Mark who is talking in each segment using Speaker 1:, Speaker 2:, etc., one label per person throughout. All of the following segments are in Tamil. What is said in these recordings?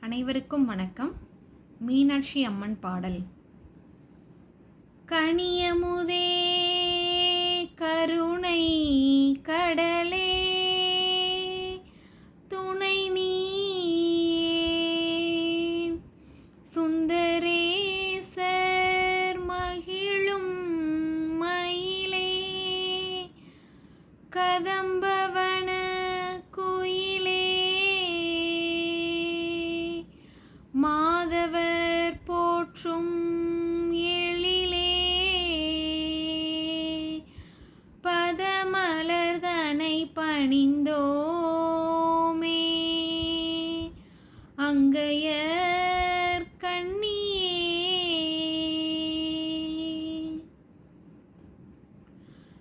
Speaker 1: அனைவருக்கும் வணக்கம். மீனாட்சி அம்மன் பாடல். கனியமுதே கருணை கடலே துணை நீ சுந்தரேசர் மகிழும் மயிலே கதம்பவ போற்றும் எழிலே. பதமலர்தனை பணிந்தோமே. அங்கையர் கண்ணியே.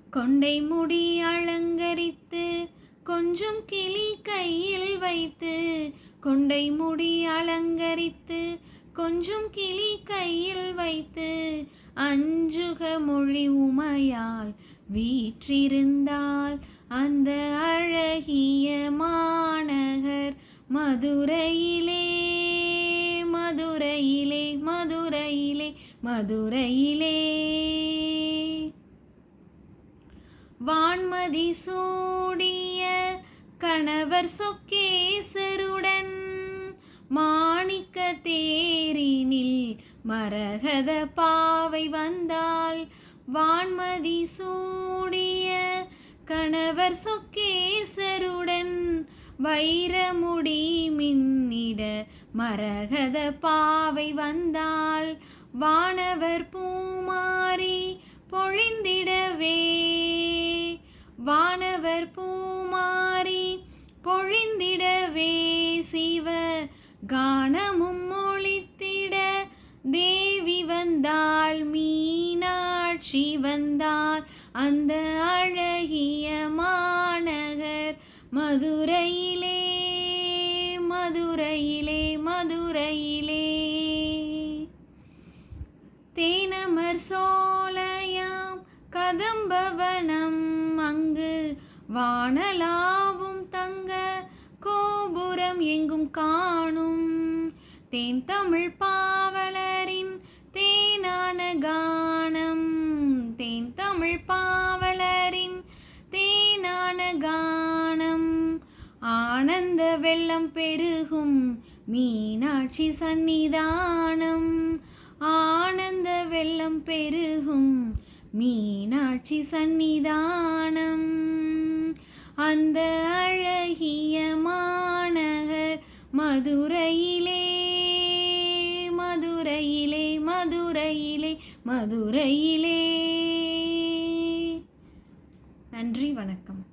Speaker 1: கொண்டை முடி அலங்கரித்து கொஞ்சம் கிளி கையில் வைத்து கொண்டை முடி அலங்கரித்து கொஞ்சம் கிளி கையில் வைத்து அஞ்சுக மொழி உமையால் வீற்றிருந்தால் அந்த அழகிய மாநகர் மதுரையிலே மதுரையிலே மதுரையிலே மதுரையிலே. வான்மதி சூடிய கணவர் சொக்கேசருடன் மாணிக்கத்தே மரகத பாவை வந்தால் வான்மதி சூடிய கணவர் சொக்கேசருடன் வைரமுடி மின்னிட மரகத பாவை வந்தால் வானவர் பூமாரி பொழிந்திடவே. வானவர் பூமாரி பொழிந்திடவே. சிவ கானமும் தேவி வந்தாள் மீனாட்சி வந்தாள் அந்த அழகிய மாநகர். மதுரையிலே மதுரையிலே மதுரையிலே. தேனமர் சோலையாம் கதம்பவனம் அங்கு வானலாவும் தங்க கோபுரம் எங்கும் காணும். தேன் தமிழ் பாவலர் தேனான கானம் தேன் தமிழ் பாவலரின் தேனான கானம் ஆனந்த வெள்ளம் பெருகும் மீனாட்சி சந்நிதானம். ஆனந்த வெள்ளம் பெருகும் மீனாட்சி சந்நிதானம். அந்த அழகிய மாநகர் மதுரையிலே மதுரையிலே மதுரையிலே மதுரையிலே. நன்றி வணக்கம்.